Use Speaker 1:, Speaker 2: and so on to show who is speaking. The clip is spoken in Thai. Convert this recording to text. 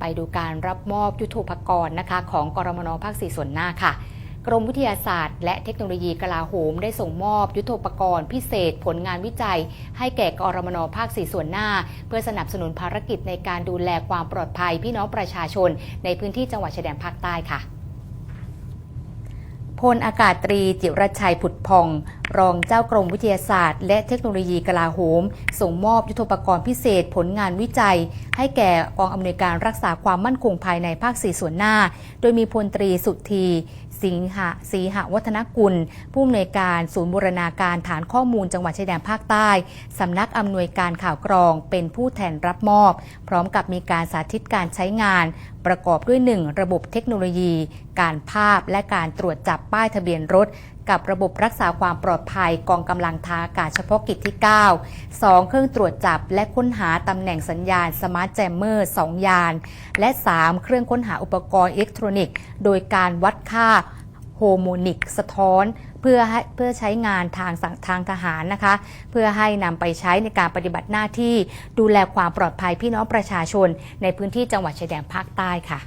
Speaker 1: ไปดูการรับมอบยุทโธปกรณ์นะคะ ของกรมนภาคสี่ส่วนหน้าค่ะ กรมวิทยาศาสตร์ และเทคโนโลยีกลาโหม ได้ส่งมอบยุทโธปกรณ์พิเศษผลงานวิจัย ให้แก่กรมนภาคสี่ส่วนหน้า เพื่อสนับสนุนภารกิจในการดูแลความปลอดภัยพี่น้องประชาชน ในพื้นที่จังหวัดชายแดนภาคใต้ค่ะพลอากาศตรีจิรชัยผุดพอง รองเจ้ากรมวิทยาศาสตร์ และเทคโนโลยีกลาโหม ส่งมอบยุทธปกรณ์พิเศษผลงานวิจัย ให้แก่กองอำนวยการรักษาความมั่นคงภายในภาคสี่ส่วนหน้า โดยมีพลตรีสุธีสิงหะศรีหะวัฒนกุล ผู้อำนวยการศูนย์บูรณาการฐานข้อมูลจังหวัดชายแดนภาคใต้ สำนักอำนวยการข่าวกรองเป็นผู้แทนรับมอบ พร้อมกับมีการสาธิตการใช้งาน ประกอบด้วย 1 ระบบเทคโนโลยี การภาพและการตรวจจับป้ายทะเบียนรถกับระบบรักษาความปลอดภัยกองกำลังทางอากาศเฉพาะกิจที่ 9 2 เครื่องตรวจจับและค้นหาตำแหน่งสัญญาณสมาร์ทแจมเมอร์ 2 ยาน และ 3 เครื่องค้นหาอุปกรณ์อิเล็กทรอนิกส์ โดยการวัดค่าโฮโมนิกสะท้อนเพื่อให้เพื่อใช้งานทางสังทางทหารนะคะ เพื่อให้นำไปใช้ในการปฏิบัติหน้าที่ดูแลความปลอดภัยพี่น้องประชาชน ในพื้นที่จังหวัดชายแดนภาคใต้ค่ะ